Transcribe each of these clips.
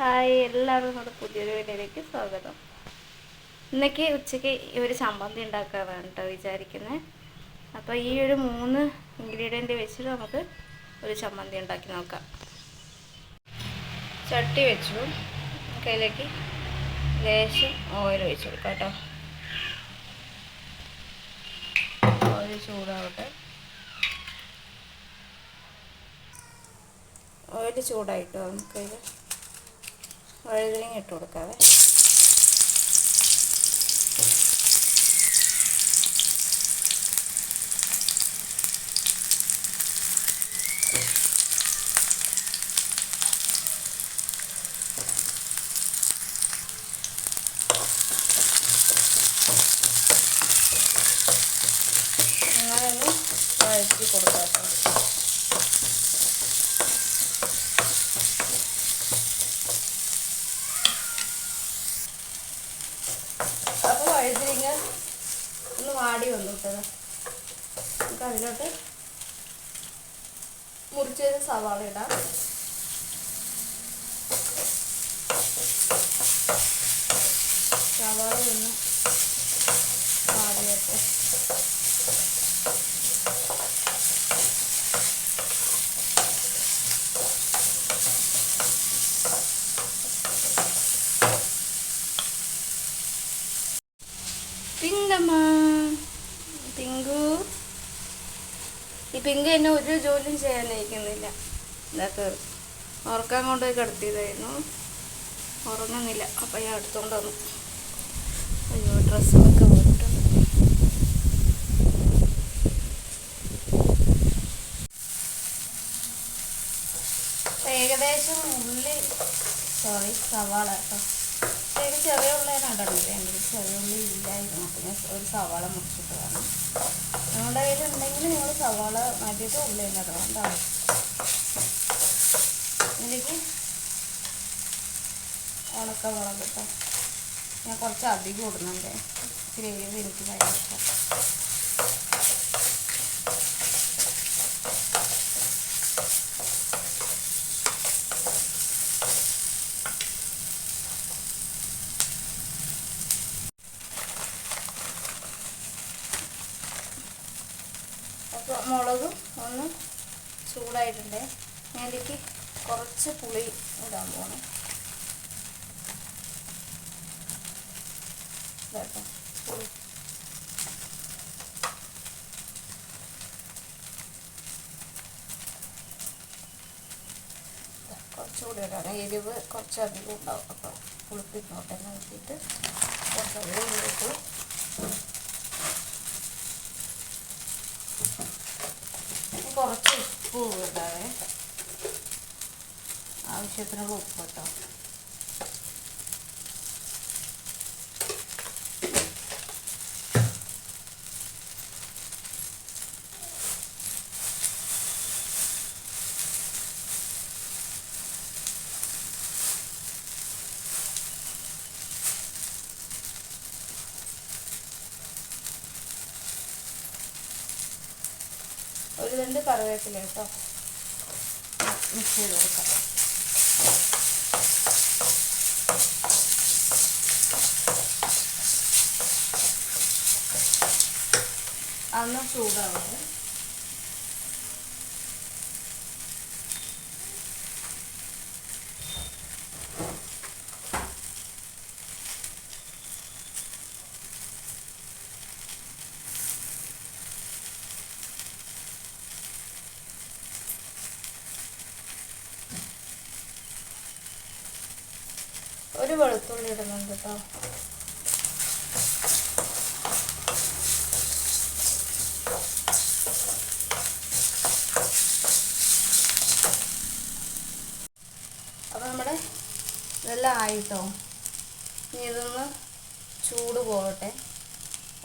Hi എല്ലാവരും നമ്മുടെ പുതിയൊരു വീഡിയോയിലേക്ക് സ്വാഗതം. ഇന്നേക്ക് ഉച്ചയ്ക്ക് ഒരു ചമ്മന്തി ഉണ്ടാക്കാനാണ് കേട്ടോ വിചാരിക്കുന്നത് അപ്പോൾ ഈ ഒരു മൂന്ന് ഇൻഗ്രീഡിയന്റ് വെച്ചിട്ട് നമുക്ക് ഒരു ചമ്മന്തി ഉണ്ടാക്കി നോക്കാം. ചട്ടി വെച്ചു. കയ്യിലേക്ക് ലേശം ഓയിൽ ഒഴിച്ചു കൊടുക്കാം കേട്ടോ ഓയിൽ ചൂടാവട്ടെ. ഓയിൽ ചൂടായിട്ടോ നമുക്കതിൽ വഴുതനങ്ങ ഇട്ട് കൊടുക്കാവേ. അങ്ങനെ വഴറ്റി കൊടുക്കാം വഴുതിരിങ്ങ ഒന്ന് വാടി വന്നു കേട്ടത് നമുക്ക് അതിലോട്ട് മുറിച്ചത് സവാള ഇടാം സവാള ഒന്ന് വാടിയട്ടെ പിങ്കമ്മ. പിങ്കു. ഈ പിങ്ക് എന്നെ ഒരു ജോലിയും ചെയ്യാൻ നയിക്കുന്നില്ല. ഇതൊക്കെ ഉറക്കാൻ കൊണ്ടുപോയി കിടത്തിയതായിരുന്നു. ഉറങ്ങുന്നില്ല. അപ്പം ഞാൻ എടുത്തുകൊണ്ട് വന്നു. അയ്യോ ഡ്രസ്സൊക്കെ പോയിട്ടുണ്ട്. ഏകദേശം ഉള്ളി സോറി സവാള കേട്ടോ. ചെറിയ ഉള്ളതിനാണ് കണ്ടില്ലേ എന്റെ കയ്യിൽ ചെറിയ ഉള്ളി ഇല്ലായിരുന്നു. പിന്നെ ഒരു സവാള മുറിച്ചിട്ട് വേണം നിങ്ങളുടെ കയ്യിൽ ഉണ്ടെങ്കിൽ നിങ്ങൾ സവാള മാറ്റിയിട്ട് ഉള്ളി തന്നെ ഇടണം എന്താണ് ഇതിലേക്ക് ഉണക്കമുളക് കേട്ടോ ഞാൻ കുറച്ച് അധികം ഇടുന്നുണ്ട്. ഗ്രേവി എനിക്ക് ഭയങ്കര ഇഷ്ടം അപ്പോൾ മുളകും ഒന്ന് ചൂടായിട്ടുണ്ട്. ഞാൻ ഇതിലേക്ക് കുറച്ച് പുളി ഇടാൻ പോകണം കുറച്ചുകൂടി ഇടാം. എരിവ് കുറച്ചധികം ഉണ്ടാവും. അപ്പോൾ പുളിപ്പിക്കോട്ടെ നോക്കിയിട്ട് കുറച്ചധികം ഇട്ടു കുറച്ച് ഉപ്പ് ഇടാവേ ആവശ്യത്തിനുള്ള ഉപ്പ് കേട്ടോ ഒരു രണ്ട് കറിവേപ്പില കേട്ടോ മിക്സ് ചെയ്ത് അന്ന് ചൂടാവുന്നത് ഒരു വെളുത്തുള്ളി ഇടുന്നുണ്ട് കേട്ടോ അപ്പോൾ നമ്മുടെ ഇതെല്ലാം ആയിട്ടോ ഇനി ഇതൊന്ന് ചൂട് പോകട്ടെ.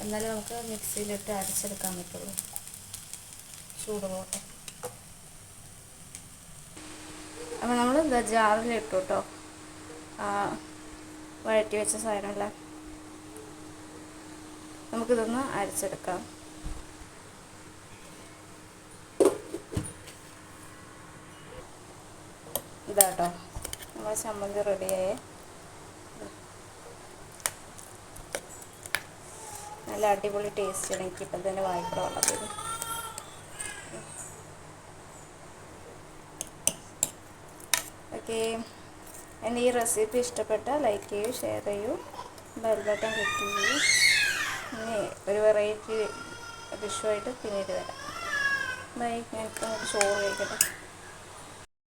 എന്നാലും നമുക്ക് മിക്സിയിലിട്ട് അരച്ചെടുക്കാൻ പറ്റുള്ളൂ. ചൂട് പോകട്ടെ. അപ്പോൾ നമ്മൾ ജാറിലിട്ടു കേട്ടോ വഴറ്റി വെച്ച സാധനമല്ല നമുക്കിതൊന്ന് അരച്ചെടുക്കാം. ഇതാട്ടോ. നമ്മുടെ ചമ്മന്തി റെഡിയായി. നല്ല അടിപൊളി ടേസ്റ്റ് എനിക്ക് ഇപ്പം തന്നെ വരും ഓക്കെ. എന്റെ ഈ റെസിപ്പി ഇഷ്ടപ്പെട്ടാൽ ലൈക്ക് ചെയ്യൂ ഷെയർ ചെയ്യൂ. ബെൽ ബട്ടൺ ക്ലിക്ക് ചെയ്യൂ. ഇനി ഒരു വെറൈറ്റി ഡിഷുമായിട്ട് പിന്നീട് വരാം. ബൈ. ഞാൻ ഇപ്പം ചോറ് കഴിക്കട്ടെ.